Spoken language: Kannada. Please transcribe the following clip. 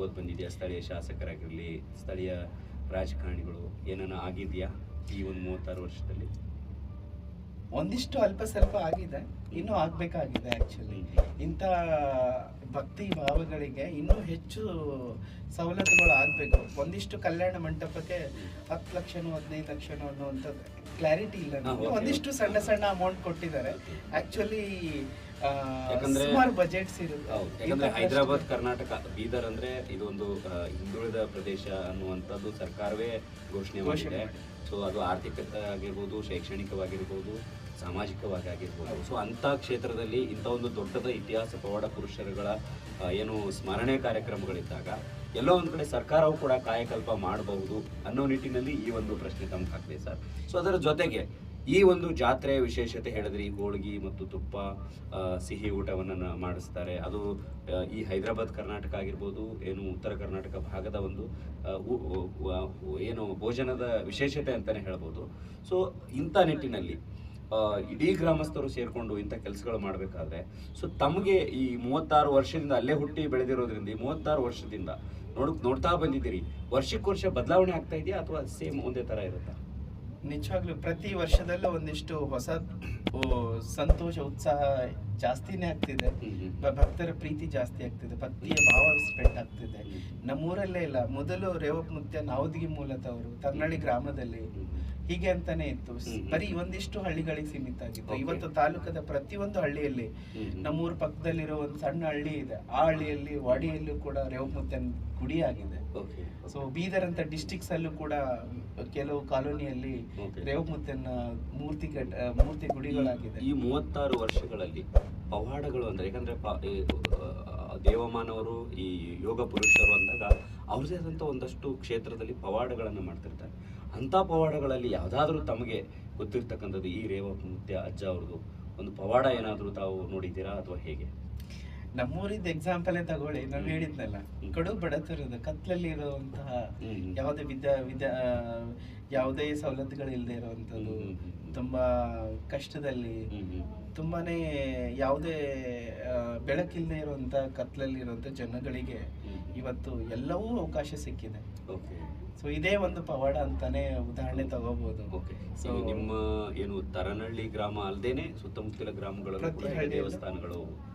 ಆಗೋದು ಬಂದಿದೆಯಾ? ಸ್ಥಳೀಯ ಶಾಸಕರಾಗಿರಲಿ ಸ್ಥಳೀಯ ರಾಜಕಾರಣಿಗಳು ಏನಾನ ಆಗಿದೆಯಾ ಈ ಒಂದು ಮೂವತ್ತಾರು ವರ್ಷದಲ್ಲಿ? ಒಂದಿಷ್ಟು ಅಲ್ಪ ಸ್ವಲ್ಪ ಆಗಿದೆ. ಇನ್ನೂ ಆಗಬೇಕಾಗಿದೆ ಆ್ಯಕ್ಚುಲಿ ಇಂಥ ಭಕ್ತಿ ಭಾವಗಳಿಗೆ ಇನ್ನೂ ಹೆಚ್ಚು ಸವಲತ್ತುಗಳು ಆಗಬೇಕು. ಒಂದಿಷ್ಟು ಕಲ್ಯಾಣ ಮಂಟಪಕ್ಕೆ ಹತ್ತು ಲಕ್ಷನೋ ಹದಿನೈದು ಲಕ್ಷನೋ ಅನ್ನುವಂಥದ್ದು ಕ್ಲಾರಿಟಿ ಇಲ್ಲ. ಒಂದಿಷ್ಟು ಸಣ್ಣ ಸಣ್ಣ ಅಮೌಂಟ್ ಕೊಟ್ಟಿದ್ದಾರೆ. ಆಕ್ಚುಲಿ ಯಾಕಂದ್ರೆ- ಸುಮಾರು ಬಜೆಟ್ಸ್ ಇರುತ್ತೆ. ಯಾಕಂದ್ರೆ ಹೈದರಾಬಾದ್ ಕರ್ನಾಟಕ ಬೀದರ್ ಅಂದ್ರೆ ಇದೊಂದು ಹಿಂದುಳಿದ ಪ್ರದೇಶ ಅನ್ನುವಂಥದ್ದು ಸರ್ಕಾರವೇ ಘೋಷಣೆ ಘೋಷಣೆ ಮಾಡಿದೆ. ಸೊ ಅದು ಆರ್ಥಿಕತೆ ಆಗಿರ್ಬೋದು ಶೈಕ್ಷಣಿಕವಾಗಿರ್ಬೋದು ಸಾಮಾಜಿಕವಾಗಿ ಆಗಿರ್ಬೋದು ಸೊ ಅಂಥ ಕ್ಷೇತ್ರದಲ್ಲಿ ಇಂಥ ಒಂದು ದೊಡ್ಡದ ಇತಿಹಾಸ ಪವಾಡ ಪುರುಷರುಗಳ ಏನು ಸ್ಮರಣೆ ಕಾರ್ಯಕ್ರಮಗಳಿದ್ದಾಗ ಎಲ್ಲೋ ಒಂದು ಕಡೆ ಸರ್ಕಾರವು ಕೂಡ ಕಾಯಕಲ್ಪ ಮಾಡಬಹುದು ಅನ್ನೋ ನಿಟ್ಟಿನಲ್ಲಿ ಈ ಒಂದು ಪ್ರಶ್ನೆ ತಮ್ಗೆ ಹಾಕಿದೆ ಸರ್. ಸೊ ಅದರ ಜೊತೆಗೆ ಈ ಒಂದು ಜಾತ್ರೆಯ ವಿಶೇಷತೆ ಹೇಳಿದ್ರಿ ಹೋಳಿಗೆ ಮತ್ತು ತುಪ್ಪ ಸಿಹಿ ಊಟವನ್ನು ಮಾಡಿಸ್ತಾರೆ. ಅದು ಈ ಹೈದರಾಬಾದ್ ಕರ್ನಾಟಕ ಆಗಿರ್ಬೋದು, ಏನು ಉತ್ತರ ಕರ್ನಾಟಕ ಭಾಗದ ಒಂದು ಏನು ಭೋಜನದ ವಿಶೇಷತೆ ಅಂತಲೇ ಹೇಳ್ಬೋದು. ಸೊ ಇಂಥ ನಿಟ್ಟಿನಲ್ಲಿ ಇಡೀ ಗ್ರಾಮಸ್ಥರು ಸೇರಿಕೊಂಡು ಇಂಥ ಕೆಲಸಗಳು ಮಾಡಬೇಕಾದ್ರೆ ಸೊ ತಮಗೆ ಈ ಮೂವತ್ತಾರು ವರ್ಷದಿಂದ ಅಲ್ಲೇ ಹುಟ್ಟಿ ಬೆಳೆದಿರೋದ್ರಿಂದ, ಈ ಮೂವತ್ತಾರು ವರ್ಷದಿಂದ ನೋಡ್, ನೋಡ್ತಾ ಬಂದಿದ್ದೀರಿ. ವರ್ಷಕ್ಕೆ ವರ್ಷ ಬದಲಾವಣೆ ಆಗ್ತಾ ಇದೆಯಾ ಅಥವಾ ಸೇಮ್ ಒಂದೇ ತರ ಇರುತ್ತಾ? ನಿಜವಾಗ್ಲೂ ಪ್ರತಿ ವರ್ಷದಲ್ಲೂ ಒಂದಿಷ್ಟು ಹೊಸ ಸಂತೋಷ ಉತ್ಸಾಹ ಜಾಸ್ತಿನೇ ಆಗ್ತಿದೆ. ಭಕ್ತರ ಪ್ರೀತಿ ಜಾಸ್ತಿ ಆಗ್ತಿದೆ. ಭಕ್ತಿಯ ಭಾವ ಸ್ಪ್ರೆಡ್ ಆಗ್ತಿದೆ. ನಮ್ಮೂರಲ್ಲೇ ಇಲ್ಲ. ಮೊದಲು ರೇವಪ್ ಮುತ್ಯ ನಾವದಗಿ ಮೂಲತವರು. ತರ್ನಳ್ಳಿ ಗ್ರಾಮದಲ್ಲಿ. ಹೀಗೆ ಅಂತಾನೆ ಇತ್ತು. ಬರೀ ಒಂದಿಷ್ಟು ಹಳ್ಳಿಗಳಿಗೆ ಸೀಮಿತ ಆಗಿತ್ತು. ಇವತ್ತು ತಾಲೂಕದ ಪ್ರತಿಯೊಂದು ಹಳ್ಳಿಯಲ್ಲಿ ನಮ್ಮೂರ್ ಪಕ್ಕದಲ್ಲಿರೋ ಒಂದು ಸಣ್ಣ ಹಳ್ಳಿ ಇದೆ. ಆ ಹಳ್ಳಿಯಲ್ಲಿ ವಾಡಿಯಲ್ಲೂ ಕೂಡ ರೇವಪ್ ಮುತ್ಯನ್ ಗುಡಿ ಆಗಿದೆ. ಸೊ ಬೀದರ್ ಅಂತ ಡಿಸ್ಟಿಕ್ಸ್ ಅಲ್ಲೂ ಕೂಡ ಕೆಲವು ಕಾಲೋನಿಯಲ್ಲಿ Okay. ಮೂರ್ತಿ ಮೂರ್ತಿ ಗುಡಿಗಳಾಗಿದೆ. ಈ ಮೂವತ್ತಾರು ವರ್ಷಗಳಲ್ಲಿ ಪವಾಡಗಳು ಅಂದ್ರೆ ಯಾಕಂದ್ರೆ ದೇವಮಾನವರು ಈ ಯೋಗ ಪುರುಷರು ಅಂದಾಗ ಅವ್ರದೇ ಆದಂಥ ಒಂದಷ್ಟು ಕ್ಷೇತ್ರದಲ್ಲಿ ಪವಾಡಗಳನ್ನು ಮಾಡ್ತಿರ್ತಾರೆ. ಅಂಥ ಪವಾಡಗಳಲ್ಲಿ ಯಾವುದಾದ್ರೂ ತಮಗೆ ಗೊತ್ತಿರ್ತಕ್ಕಂಥದ್ದು ಈ ರೇವಪ್ಪ ಮುತ್ಯ ಅಜ್ಜ ಅವ್ರದ್ದು ಒಂದು ಪವಾಡ ಏನಾದರೂ ತಾವು ನೋಡಿದ್ದೀರಾ ಅಥವಾ ಹೇಗೆ ನಮ್ಮೂರಿದ ಎಕ್ಸಾಂಪಲೇ ತಗೊಳ್ಳಿ ನಾವು ಹೇಳಿದ್ನಲ್ಲ. ಕಡು ಬಡತನದ ಕತ್ಲಲ್ಲಿ ಇರುವಂತಹ. ಯಾವುದೇ ವಿದ್ಯಾ ವಿದ್ಯಾ ಯಾವುದೇ ಸವಲತ್ತುಗಳು ಇಲ್ಲದೆ ಇರುವಂಥದ್ದು ತುಂಬ ಕಷ್ಟದಲ್ಲಿ. ತುಂಬಾನೇ ಯಾವುದೇ ಬೆಳಕಿಲ್ಲದೆ ಇರುವಂತ ಕತ್ಲಲ್ಲಿ ಇರುವಂತ ಜನಗಳಿಗೆ ಇವತ್ತು ಎಲ್ಲವೂ ಅವಕಾಶ ಸಿಕ್ಕಿದೆ. ಓಕೆ. ಸೊ ಇದೇ ಒಂದು ಪವಾಡ ಅಂತಾನೆ ಉದಾಹರಣೆ ತಗೋಬಹುದು ಓಕೆ. ಸೊ ನಿಮ್ಮ ಏನು ತರನಹಳ್ಳಿ ಗ್ರಾಮ ಅಲ್ಲದೇನೆ ಸುತ್ತಮುತ್ತಲ ಗ್ರಾಮಗಳು ದೇವಸ್ಥಾನಗಳು